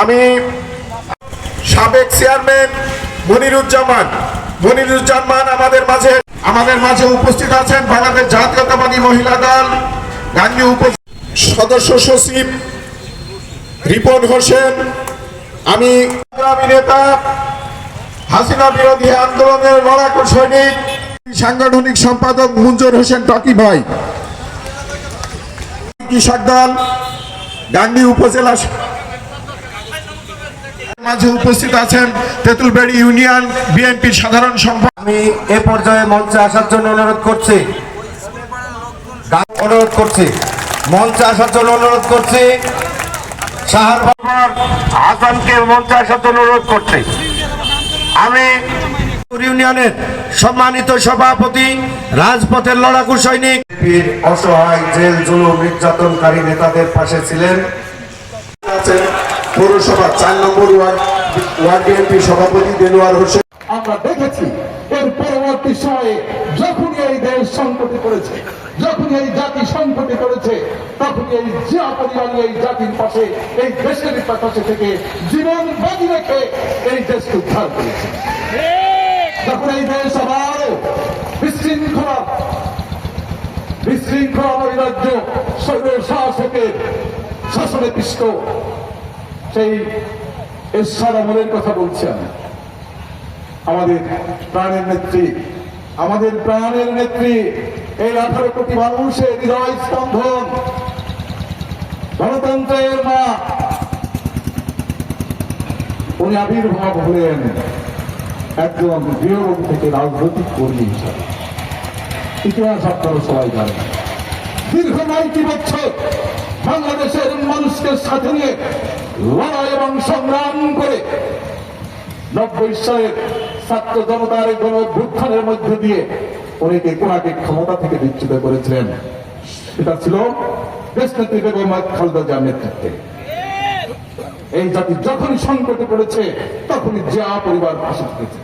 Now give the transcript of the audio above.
আমি সাবেক চেয়ারম্যান মনিরুজ্জামান। মনিরুজ্জামান আমাদের মাঝে আমাদের মাঝে উপস্থিত আছেন বাংলাদেশ জাতীয়তাবাদী মহিলা দল। গান্ধী উপ সদস্য সচিব রিপন হোসেন। আমি নেতা হাসিনা বিরোধী আন্দোলনের লড়াকু সৈনিক সাংগঠনিক সম্পাদক মুঞ্জর হোসেন টকি ভাই। কৃষক দল গান্ধী উপজেলা মাঝে উপস্থিত আছেন তেঁতুলবাড়ি ইউনিয়ন বিএনপির সাধারণ সম্পাদক। আমি এ পর্যায়ে মঞ্চে আসার জন্য অনুরোধ করছি। অনুরোধ করছি। মঞ্চে আসার জন্য অনুরোধ করছি। বাবার হাসানকে মঞ্চে আসার জন্য অনুরোধ করছি। আমি ইউনিয়নের সম্মানিত সভাপতি, রাজপথের লড়াকু সৈনিক। অসহায়, জেল, জুলুম, নির্যাতনকারী নেতাদের পাশে ছিলেন। পৌরসভা চার নম্বর ওয়ার্ড ওয়ার্ড বিএনপি সভাপতি দেলোয়ার হোসেন। আমরা দেখেছি এর পরবর্তী সময়ে যখন এই দেশ সংকটে পড়েছে যখন এই জাতি সংকটে পড়েছে তখন এই জিয়া পরিবার এই জাতির পাশে, এই দেশের পাশে থেকে জীবন বাজি রেখে এই দেশকে উদ্ধার করেছে। যখন এই দেশ আবারও বিশৃঙ্খলা বিশৃঙ্খলা নৈরাজ্য শৈল শাসকের শাসনে পিষ্ট, সেই ঈশ্বর আমলের কথা বলছি আমি। আমাদের প্রাণের নেত্রী, আমাদের প্রাণের নেত্রী, এই আঠারো কোটি মানুষের হৃদয় স্পন্দন। গণতন্ত্রের মা। উনি আবির্ভাব হলেন একজন গৃহরোগ থেকে রাজনৈতিক কর্মী হিসাবে। ইতিহাস আপনারা সবাই জানেন। দীর্ঘ নয়টি বছর বাংলাদেশের মানুষকে সাথে নিয়ে লড়াই এবং সংগ্রাম করে নব্বই সালের ছাত্র জনতার গণ অভ্যুত্থানের মধ্য দিয়ে অনেকে কোনাকে ক্ষমতা থেকে বিচ্ছুত করেছিলেন, সেটা ছিল দেশনেত্রী বেগম খালেদা জিয়ার নেতৃত্বে। এই জাতি যখন সংকটে পড়েছে, তখনই যা পরিবার পাশে থেকেছে